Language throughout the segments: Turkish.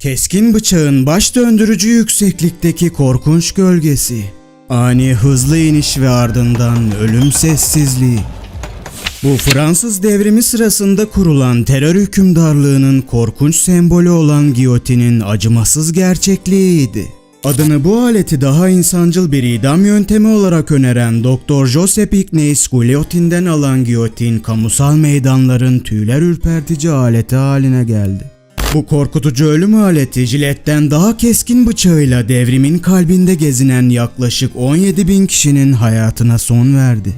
Keskin bıçağın baş döndürücü yükseklikteki korkunç gölgesi. Ani hızlı iniş ve ardından ölüm sessizliği. Bu Fransız devrimi sırasında kurulan terör hükümdarlığının korkunç sembolü olan giyotinin acımasız gerçekliğiydi. Adını bu aleti daha insancıl bir idam yöntemi olarak öneren Dr. Joseph Ignace Guillotin'den alan giyotin kamusal meydanların tüyler ürpertici aleti haline geldi. Bu korkutucu ölüm aleti jiletten daha keskin bıçağıyla devrimin kalbinde gezinen yaklaşık 17 bin kişinin hayatına son verdi.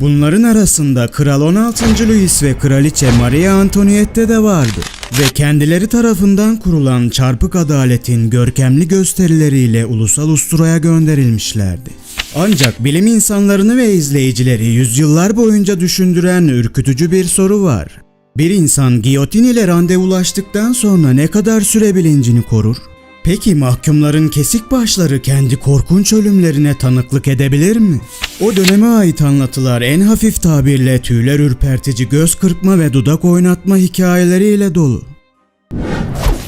Bunların arasında Kral 16. Louis ve Kraliçe Maria Antoniette de vardı ve kendileri tarafından kurulan çarpık adaletin görkemli gösterileriyle ulusal usturaya gönderilmişlerdi. Ancak bilim insanlarını ve izleyicileri yüzyıllar boyunca düşündüren ürkütücü bir soru var. Bir insan giyotin ile randevulaştıktan sonra ne kadar süre bilincini korur? Peki mahkumların kesik başları kendi korkunç ölümlerine tanıklık edebilir mi? O döneme ait anlatılar en hafif tabirle tüyler ürpertici göz kırpma ve dudak oynatma hikayeleriyle dolu.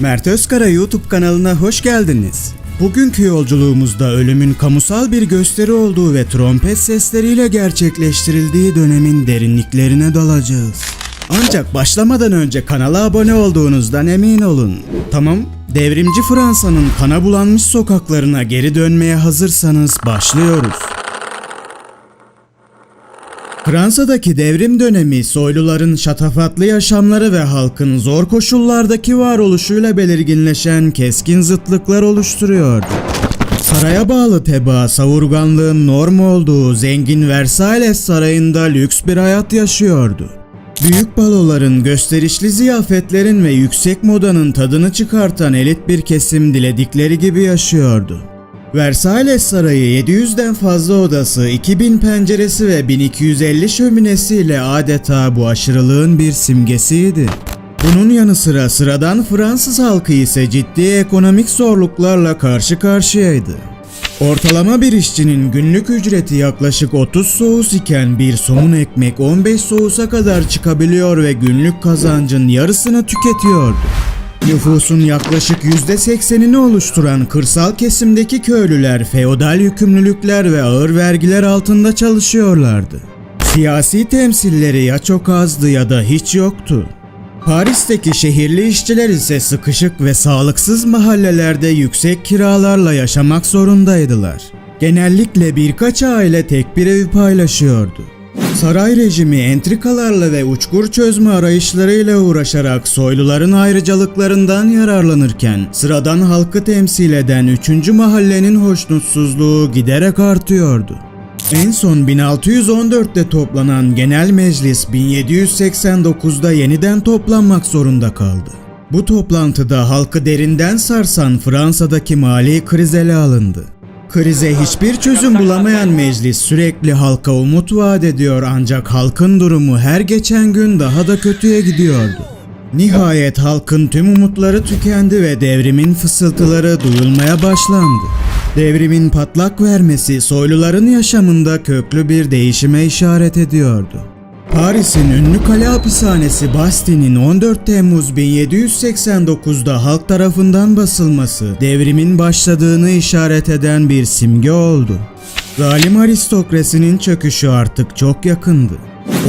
Mert Özkara YouTube kanalına hoş geldiniz. Bugünkü yolculuğumuzda ölümün kamusal bir gösteri olduğu ve trompet sesleriyle gerçekleştirildiği dönemin derinliklerine dalacağız. Ancak başlamadan önce kanala abone olduğunuzdan emin olun. Tamam, devrimci Fransa'nın kana bulanmış sokaklarına geri dönmeye hazırsanız başlıyoruz. Fransa'daki devrim dönemi soyluların şatafatlı yaşamları ve halkın zor koşullardaki varoluşuyla belirginleşen keskin zıtlıklar oluşturuyordu. Saraya bağlı tebaa savurganlığın norm olduğu zengin Versailles sarayında lüks bir hayat yaşıyordu. Büyük baloların, gösterişli ziyafetlerin ve yüksek modanın tadını çıkartan elit bir kesim diledikleri gibi yaşıyordu. Versailles Sarayı 700'den fazla odası, 2000 penceresi ve 1250 şöminesiyle adeta bu aşırılığın bir simgesiydi. Bunun yanı sıra sıradan Fransız halkı ise ciddi ekonomik zorluklarla karşı karşıyaydı. Ortalama bir işçinin günlük ücreti yaklaşık 30 soğus iken bir somun ekmek 15 soğusa kadar çıkabiliyor ve günlük kazancın yarısını tüketiyordu. Nüfusun yaklaşık %80'ini oluşturan kırsal kesimdeki köylüler feodal yükümlülükler ve ağır vergiler altında çalışıyorlardı. Siyasi temsilleri ya çok azdı ya da hiç yoktu. Paris'teki şehirli işçiler ise sıkışık ve sağlıksız mahallelerde yüksek kiralarla yaşamak zorundaydılar. Genellikle birkaç aile tek bir evi paylaşıyordu. Saray rejimi entrikalarla ve uçkur çözme arayışlarıyla uğraşarak soyluların ayrıcalıklarından yararlanırken sıradan halkı temsil eden 3. mahallenin hoşnutsuzluğu giderek artıyordu. En son 1614'te toplanan genel meclis 1789'da yeniden toplanmak zorunda kaldı. Bu toplantıda halkı derinden sarsan Fransa'daki mali kriz ele alındı. Krize hiçbir çözüm bulamayan meclis sürekli halka umut vaat ediyor ancak halkın durumu her geçen gün daha da kötüye gidiyordu. Nihayet halkın tüm umutları tükendi ve devrimin fısıltıları duyulmaya başlandı. Devrimin patlak vermesi soyluların yaşamında köklü bir değişime işaret ediyordu. Paris'in ünlü kale hapishanesi Bastien'in 14 Temmuz 1789'da halk tarafından basılması devrimin başladığını işaret eden bir simge oldu. Zalim aristokrasinin çöküşü artık çok yakındı.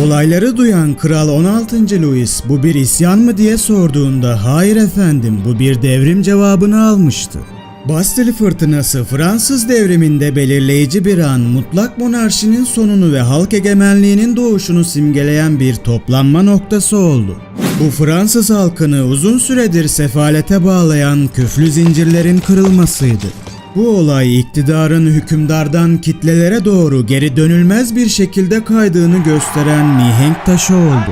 Olayları duyan Kral 16. Louis bu bir isyan mı diye sorduğunda hayır efendim bu bir devrim cevabını almıştı. Bastille fırtınası Fransız devriminde belirleyici bir an mutlak monarşinin sonunu ve halk egemenliğinin doğuşunu simgeleyen bir toplanma noktası oldu. Bu Fransız halkını uzun süredir sefalete bağlayan küflü zincirlerin kırılmasıydı. Bu olay iktidarın hükümdardan kitlelere doğru geri dönülmez bir şekilde kaydığını gösteren mihenk taşı oldu.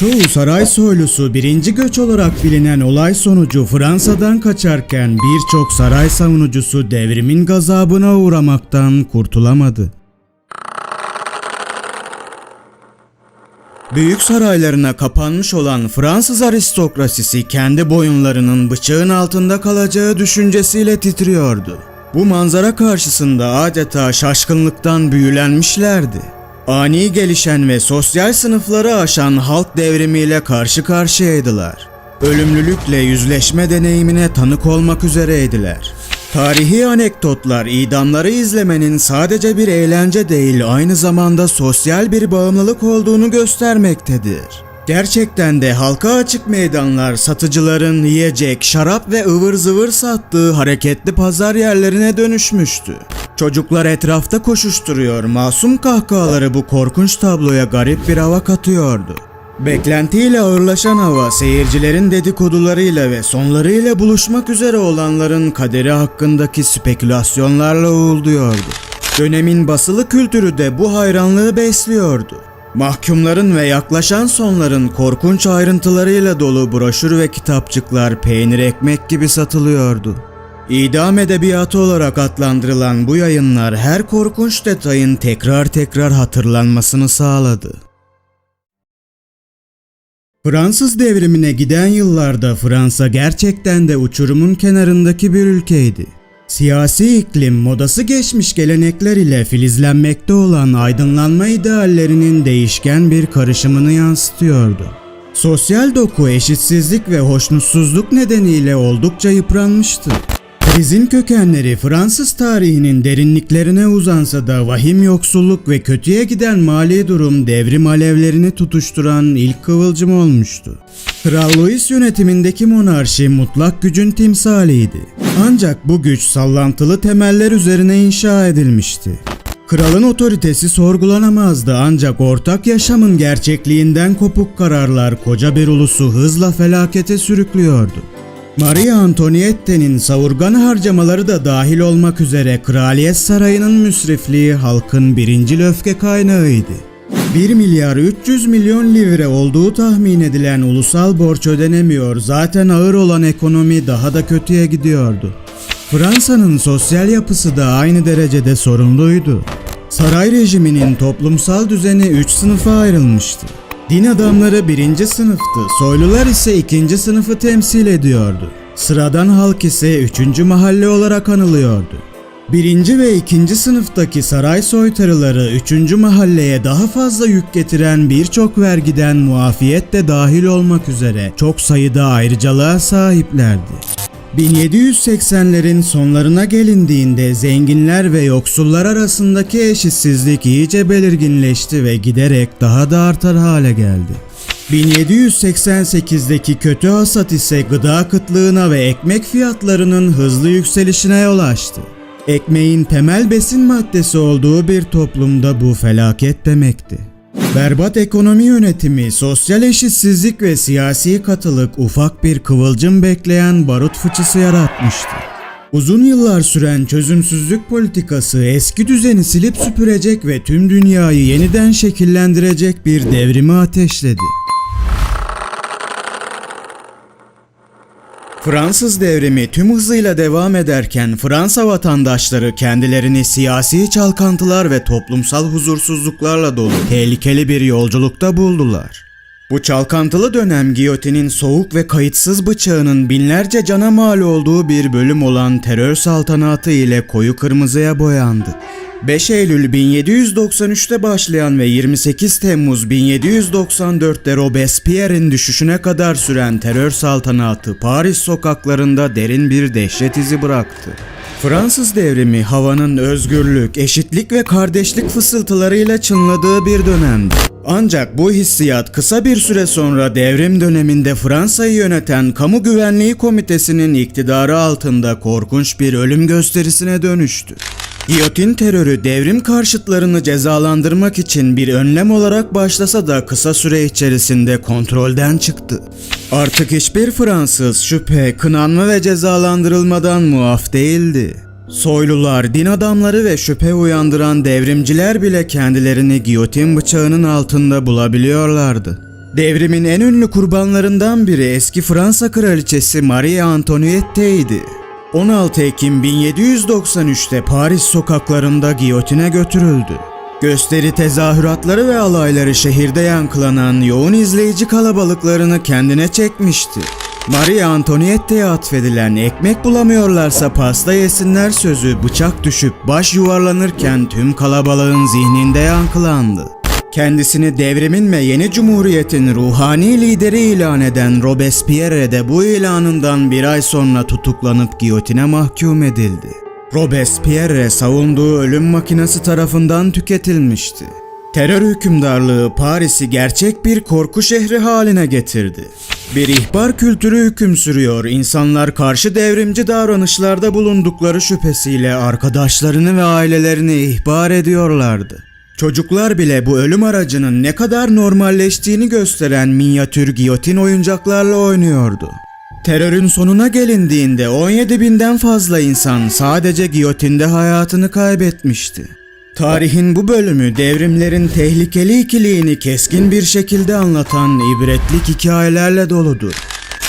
Çoğu saray soylusu birinci göç olarak bilinen olay sonucu Fransa'dan kaçarken birçok saray savunucusu devrimin gazabına uğramaktan kurtulamadı. Büyük saraylarına kapanmış olan Fransız aristokrasisi kendi boyunlarının bıçağın altında kalacağı düşüncesiyle titriyordu. Bu manzara karşısında adeta şaşkınlıktan büyülenmişlerdi. Ani gelişen ve sosyal sınıfları aşan halk devrimiyle karşı karşıyaydılar. Ölümlülükle yüzleşme deneyimine tanık olmak üzereydiler. Tarihi anekdotlar idamları izlemenin sadece bir eğlence değil aynı zamanda sosyal bir bağımlılık olduğunu göstermektedir. Gerçekten de halka açık meydanlar satıcıların yiyecek, şarap ve ıvır zıvır sattığı hareketli pazar yerlerine dönüşmüştü. Çocuklar etrafta koşuşturuyor, masum kahkahaları bu korkunç tabloya garip bir hava katıyordu. Beklentiyle ağırlaşan hava seyircilerin dedikodularıyla ve sonlarıyla buluşmak üzere olanların kaderi hakkındaki spekülasyonlarla uğulduyordu. Dönemin basılı kültürü de bu hayranlığı besliyordu. Mahkumların ve yaklaşan sonların korkunç ayrıntılarıyla dolu broşür ve kitapçıklar peynir ekmek gibi satılıyordu. İdam edebiyatı olarak adlandırılan bu yayınlar her korkunç detayın tekrar tekrar hatırlanmasını sağladı. Fransız devrimine giden yıllarda Fransa gerçekten de uçurumun kenarındaki bir ülkeydi. Siyasi iklim modası geçmiş gelenekler ile filizlenmekte olan aydınlanma ideallerinin değişken bir karışımını yansıtıyordu. Sosyal doku eşitsizlik ve hoşnutsuzluk nedeniyle oldukça yıpranmıştı. Krizin kökenleri Fransız tarihinin derinliklerine uzansa da vahim yoksulluk ve kötüye giden mali durum devrim alevlerini tutuşturan ilk kıvılcım olmuştu. Kral Louis yönetimindeki monarşi mutlak gücün timsaliydi. Ancak bu güç sallantılı temeller üzerine inşa edilmişti. Kralın otoritesi sorgulanamazdı ancak ortak yaşamın gerçekliğinden kopuk kararlar koca bir ulusu hızla felakete sürüklüyordu. Maria Antoniette'nin savurgan harcamaları da dahil olmak üzere Kraliyet Sarayı'nın müsrifliği halkın birincil öfke kaynağıydı. 1 milyar 300 milyon livre olduğu tahmin edilen ulusal borç ödenemiyor zaten ağır olan ekonomi daha da kötüye gidiyordu. Fransa'nın sosyal yapısı da aynı derecede sorunluydu. Saray rejiminin toplumsal düzeni 3 sınıfa ayrılmıştı. Din adamları birinci sınıftı, soylular ise ikinci sınıfı temsil ediyordu. Sıradan halk ise üçüncü mahalle olarak anılıyordu. Birinci ve ikinci sınıftaki saray soytarıları üçüncü mahalleye daha fazla yük getiren birçok vergiden muafiyet de dahil olmak üzere çok sayıda ayrıcalığa sahiplerdi. 1780'lerin sonlarına gelindiğinde zenginler ve yoksullar arasındaki eşitsizlik iyice belirginleşti ve giderek daha da artar hale geldi. 1788'deki kötü hasat ise gıda kıtlığına ve ekmek fiyatlarının hızlı yükselişine yol açtı. Ekmeğin temel besin maddesi olduğu bir toplumda bu felaket demekti. Berbat ekonomi yönetimi, sosyal eşitsizlik ve siyasi katılık ufak bir kıvılcım bekleyen barut fıçısı yaratmıştı. Uzun yıllar süren çözümsüzlük politikası eski düzeni silip süpürecek ve tüm dünyayı yeniden şekillendirecek bir devrimi ateşledi. Fransız devrimi tüm hızıyla devam ederken Fransa vatandaşları kendilerini siyasi çalkantılar ve toplumsal huzursuzluklarla dolu tehlikeli bir yolculukta buldular. Bu çalkantılı dönem giyotinin soğuk ve kayıtsız bıçağının binlerce cana mal olduğu bir bölüm olan terör saltanatı ile koyu kırmızıya boyandı. 5 Eylül 1793'te başlayan ve 28 Temmuz 1794'te Robespierre'in düşüşüne kadar süren terör saltanatı Paris sokaklarında derin bir dehşet izi bıraktı. Fransız devrimi havanın özgürlük, eşitlik ve kardeşlik fısıltılarıyla çınladığı bir dönemdi. Ancak bu hissiyat kısa bir süre sonra devrim döneminde Fransa'yı yöneten Kamu Güvenliği Komitesi'nin iktidarı altında korkunç bir ölüm gösterisine dönüştü. Giyotin terörü devrim karşıtlarını cezalandırmak için bir önlem olarak başlasa da kısa süre içerisinde kontrolden çıktı. Artık hiçbir Fransız şüphe, kınanma ve cezalandırılmadan muaf değildi. Soylular, din adamları ve şüphe uyandıran devrimciler bile kendilerini giyotin bıçağının altında bulabiliyorlardı. Devrimin en ünlü kurbanlarından biri eski Fransa kraliçesi Marie Antoinette'ydi. 16 Ekim 1793'te Paris sokaklarında giyotine götürüldü. Gösteri tezahüratları ve alayları şehirde yankılanan yoğun izleyici kalabalıklarını kendine çekmişti. Marie Antoniette'ye atfedilen ekmek bulamıyorlarsa pasta yesinler sözü bıçak düşüp baş yuvarlanırken tüm kalabalığın zihninde yankılandı. Kendisini devrimin ve yeni cumhuriyetin ruhani lideri ilan eden Robespierre de bu ilanından bir ay sonra tutuklanıp giyotine mahkum edildi. Robespierre savunduğu ölüm makinesi tarafından tüketilmişti. Terör hükümdarlığı Paris'i gerçek bir korku şehri haline getirdi. Bir ihbar kültürü hüküm sürüyor. İnsanlar karşı devrimci davranışlarda bulundukları şüphesiyle arkadaşlarını ve ailelerini ihbar ediyorlardı. Çocuklar bile bu ölüm aracının ne kadar normalleştiğini gösteren minyatür giyotin oyuncaklarla oynuyordu. Terörün sonuna gelindiğinde 17 binden fazla insan sadece giyotinde hayatını kaybetmişti. Tarihin bu bölümü devrimlerin tehlikeli ikiliğini keskin bir şekilde anlatan ibretlik hikayelerle doludur.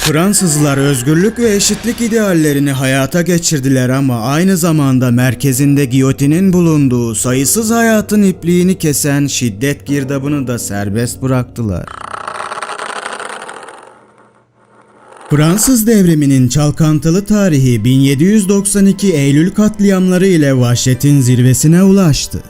Fransızlar özgürlük ve eşitlik ideallerini hayata geçirdiler ama aynı zamanda merkezinde giyotinin bulunduğu sayısız hayatın ipliğini kesen şiddet girdabını da serbest bıraktılar. Fransız devriminin çalkantılı tarihi 1792 Eylül katliamları ile vahşetin zirvesine ulaştı.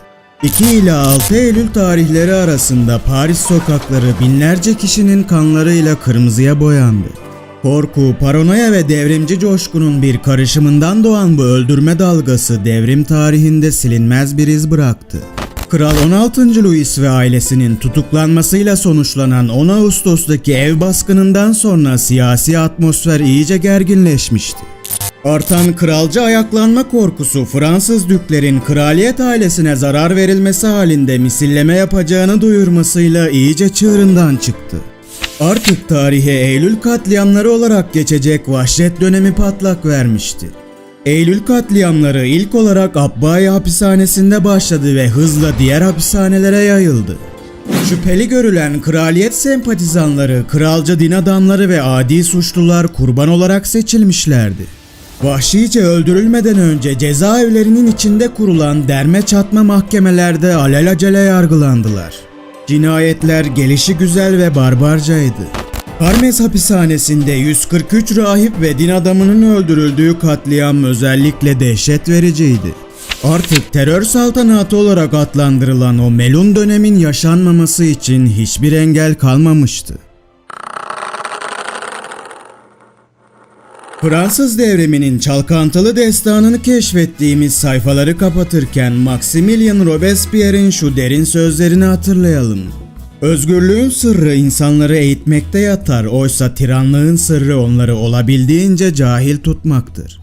2 ila 6 Eylül tarihleri arasında Paris sokakları binlerce kişinin kanlarıyla kırmızıya boyandı. Korku, paranoya ve devrimci coşkunun bir karışımından doğan bu öldürme dalgası devrim tarihinde silinmez bir iz bıraktı. Kral 16. Louis ve ailesinin tutuklanmasıyla sonuçlanan 10 Ağustos'taki ev baskınından sonra siyasi atmosfer iyice gerginleşmişti. Artan kralcı ayaklanma korkusu Fransız düklerin kraliyet ailesine zarar verilmesi halinde misilleme yapacağını duyurmasıyla iyice çığırından çıktı. Artık tarihe Eylül katliamları olarak geçecek vahşet dönemi patlak vermişti. Eylül katliamları ilk olarak Abbaye hapishanesinde başladı ve hızla diğer hapishanelere yayıldı. Şüpheli görülen kraliyet sempatizanları, kralcı din adamları ve adi suçlular kurban olarak seçilmişlerdi. Vahşice öldürülmeden önce cezaevlerinin içinde kurulan derme çatma mahkemelerde alelacele yargılandılar. Cinayetler gelişi güzel ve barbarcaydı. Parmes hapishanesinde 143 rahip ve din adamının öldürüldüğü katliam özellikle dehşet vericiydi. Artık terör saltanatı olarak adlandırılan o melun dönemin yaşanmaması için hiçbir engel kalmamıştı. Fransız devriminin çalkantılı destanını keşfettiğimiz sayfaları kapatırken Maximilien Robespierre'in şu derin sözlerini hatırlayalım. Özgürlüğün sırrı insanları eğitmekte yatar, oysa tiranlığın sırrı onları olabildiğince cahil tutmaktır.